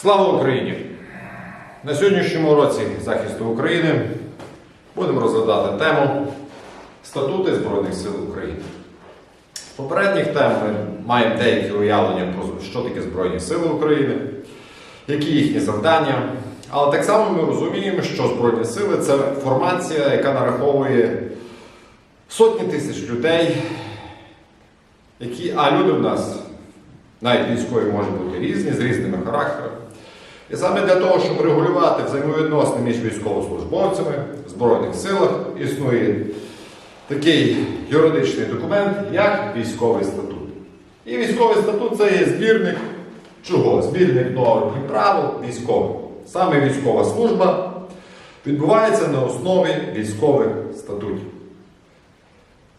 Слава Україні! На сьогоднішньому році захисту України будемо розглядати тему Статути Збройних сил України. Попередніх тем ми маємо деякі уявлення про що таке Збройні Сили України, які їхні завдання. Але так само ми розуміємо, що Збройні сили це формація, яка нараховує сотні тисяч людей, які, а люди в нас навіть військові можуть бути різні, з різними характерами. І саме для того, щоб регулювати взаємовідносини між військовослужбовцями в Збройних силах, існує такий юридичний документ, як військовий статут. І військовий статут це є збірник чого? Збірник норм і правил військових. Саме військова служба відбувається на основі військових статутів.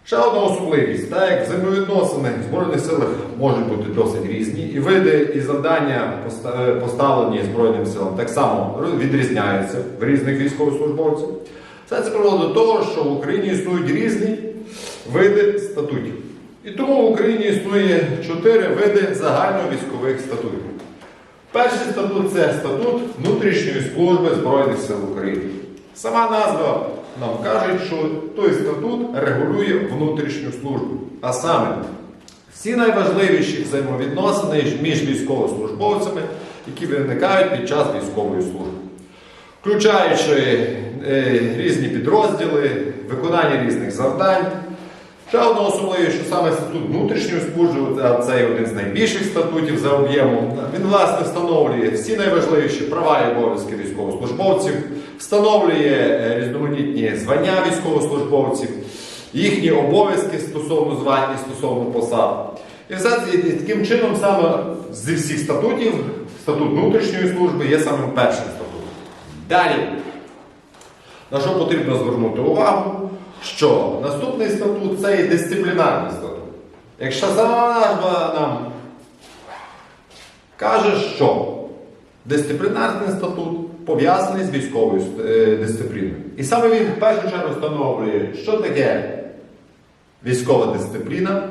Ще одна особливість, так як взаємовідносини в Збройних силах можуть бути досить різні, і види і завдання, е, поставлені Збройним силам, так само відрізняються в різних військовослужбовців. Все це приводить до того, що в Україні існують різні види статутів. І тому в Україні існує чотири види загальновійськових статутів. Перший статут це статут внутрішньої служби Збройних сил України. Сама назва нам кажуть, що той статут регулює внутрішню службу. А саме всі найважливіші взаємовідносини між військовослужбовцями, які виникають під час військової служби, включаючи е, різні підрозділи, виконання різних завдань. Ще одна особливість, що саме статут внутрішньої служби, а це один з найбільших статутів за об'ємом. Він власне встановлює всі найважливіші права і обов'язки військовослужбовців, встановлює е, різноманітні звання військовослужбовців, їхні обов'язки стосовно звань і стосовно посад. І все таким чином саме зі всіх статутів, статут внутрішньої служби є самим першим статутом. Далі. На що потрібно звернути увагу? Що наступний статут це є дисциплінарний статут. Якщо назва нам каже, що дисциплінарний статут пов'язаний з військовою е, дисципліною. І саме він в першу чергу встановлює, що таке військова дисципліна.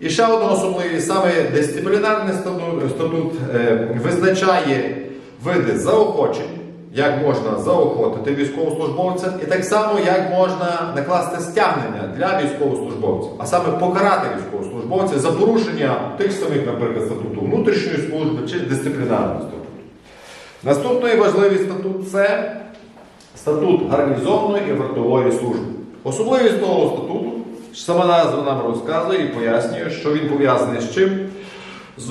І ще одна особливість, саме дисциплінарний статут, статут е, визначає види заохочень, як можна заохотити військовослужбовця, і так само, як можна накласти стягнення для військовослужбовців, а саме покарати військовослужбовця за порушення тих самих, наприклад, статуту внутрішньої служби чи дисциплінарного статуту. Наступний важливий статут це статут гарнізонної і вартової служби. Особливість того статуту, сама назва нам розказує і пояснює, що він пов'язаний з чим? З,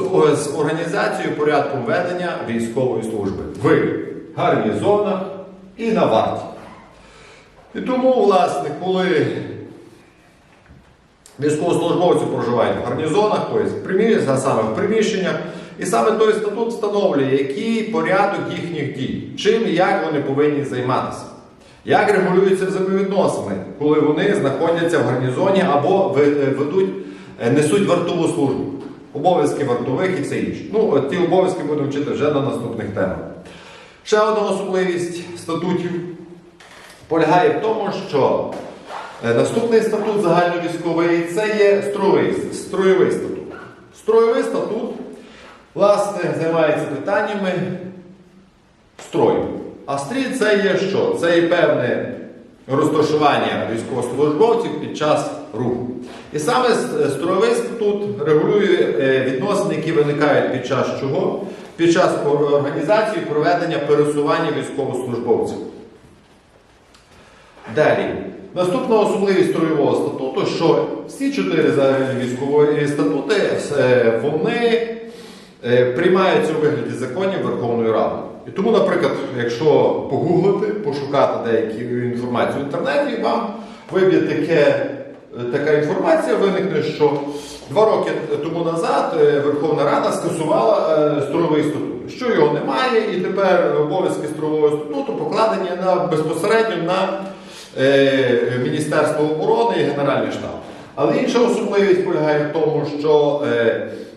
організацією порядком ведення військової служби в гарнізонах і на варті. І тому, власне, коли військовослужбовці проживають в гарнізонах, тобто саме в приміщеннях, і саме той статут встановлює, який порядок їхніх дій, чим і як вони повинні займатися. Як регулюються взаємовідносини, коли вони знаходяться в гарнізоні або е, ведуть, е, несуть вартову службу, обов'язки вартових і все інше. Ну, ті обов'язки будемо вчити вже на наступних темах. Ще одна особливість статутів полягає в тому, що е, наступний статут загальновійськовий це є строєвий, строєвий статут. Строєвий статут, власне, займається питаннями строю. А стрій це є що? Це є певне розташування військовослужбовців під час руху. І саме строєвий статут регулює е, відносини, які виникають під час чого? Під час організації проведення пересування військовослужбовців. Далі. Наступна особливість строєвого статуту, що всі чотири загальні військові статути е, вони е, приймаються у вигляді законів Верховної Ради. І тому, наприклад, якщо погуглити, пошукати деякі інформацію в інтернеті, вам виб'є е, така інформація, виникне, що два роки тому назад е, Верховна Рада скасувала е, строєвий статут, що його немає, і тепер обов'язки строєвого статуту покладені на безпосередньо на е, Міністерство оборони і Генеральний штаб. Але інша особливість полягає в тому, що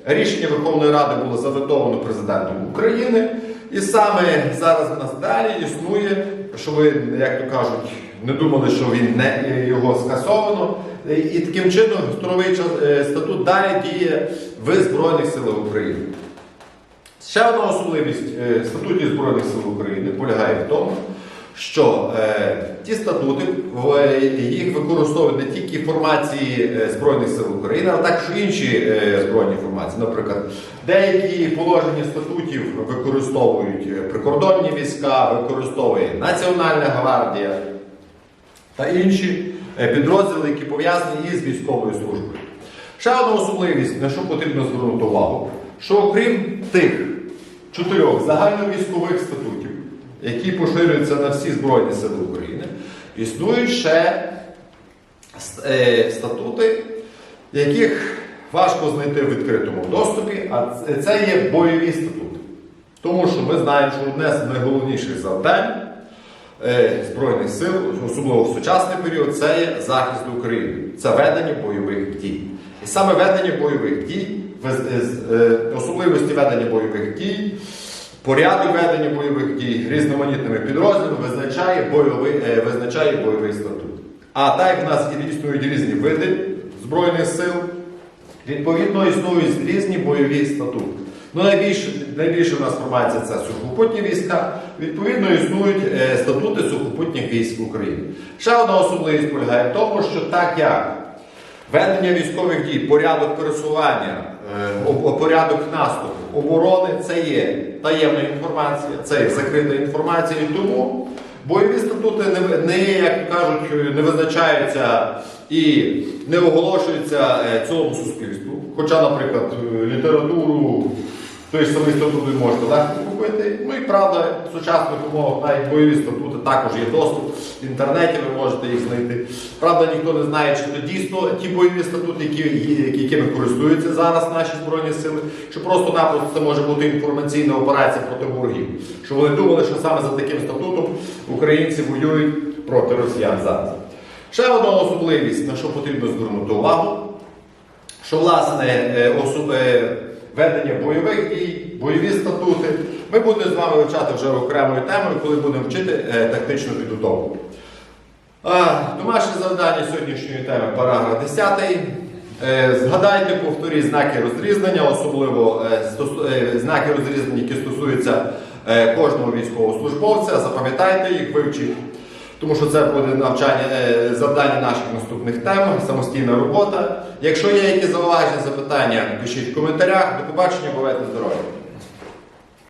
рішення Верховної Ради було заветовано президентом України, і саме зараз в нас далі існує, що ви, як то кажуть, не думали, що він не його скасовано. І, таким чином строєвий е, статут далі діє в Збройних силах України. Ще одна особливість е, статутів Збройних сил України полягає в тому, що е, ті статути в- їх використовують не тільки формації е, Збройних сил України, а також інші е, збройні формації. Наприклад, деякі положення статутів використовують е, прикордонні війська, використовує Національна гвардія та інші е, підрозділи, які пов'язані із військовою службою. Ще одна особливість, на що потрібно звернути увагу, що окрім тих чотирьох загальновійськових статутів, які поширюються на всі Збройні Сили України, існують ще е, статути, яких важко знайти в відкритому доступі, а це- є бойові статути. Тому що ми знаємо, що одне з найголовніших завдань е, Збройних сил, особливо в сучасний період, це є захист України, це ведення бойових дій. І саме ведення бойових дій, е, особливості ведення бойових дій, порядок ведення бойових дій різноманітними підрозділами визначає бойовий, е, визначає бойовий статут. А так як в нас існують різні види Збройних сил, Відповідно, існують різні бойові статути. Ну, найбільше, найбільше в нас формація це сухопутні війська. Відповідно, існують е, статути сухопутніх військ України. Ще одна особливість полягає в тому, що так як ведення військових дій, порядок пересування, порядок наступу, оборони це є таємна інформація, це є закрита інформація. І тому бойові статути не, не як кажуть, не визначаються і не оголошуються е, цілому суспільству. Хоча, наприклад, е, літературу, той ж самий статут можете легко купити. Ну і правда, в сучасних умовах навіть бойові статути також є доступ. В інтернеті ви можете їх знайти. Правда, ніхто не знає, чи то дійсно ті бойові статути, які, якими користуються зараз наші збройні сили, що просто-напросто це може бути інформаційна операція проти ворогів. Що вони думали, що саме за таким статутом українці воюють проти росіян зараз. Ще одна особливість, на що потрібно звернути увагу, що власне е, особ- е, ведення бойових дій, бойові статути, ми будемо з вами вивчати вже окремою темою, коли будемо вчити е, тактичну підготовку. Домашнє завдання сьогоднішньої теми параграф 10. Е, Згадайте, повторіть знаки розрізнення, особливо е, знаки розрізнення, які стосуються кожного військовослужбовця. Запам'ятайте їх, вивчіть, тому що це буде навчання е, завдання наших наступних тем, самостійна робота. Якщо є якісь зауваження, запитання, пишіть в коментарях. До побачення, бувайте здорові!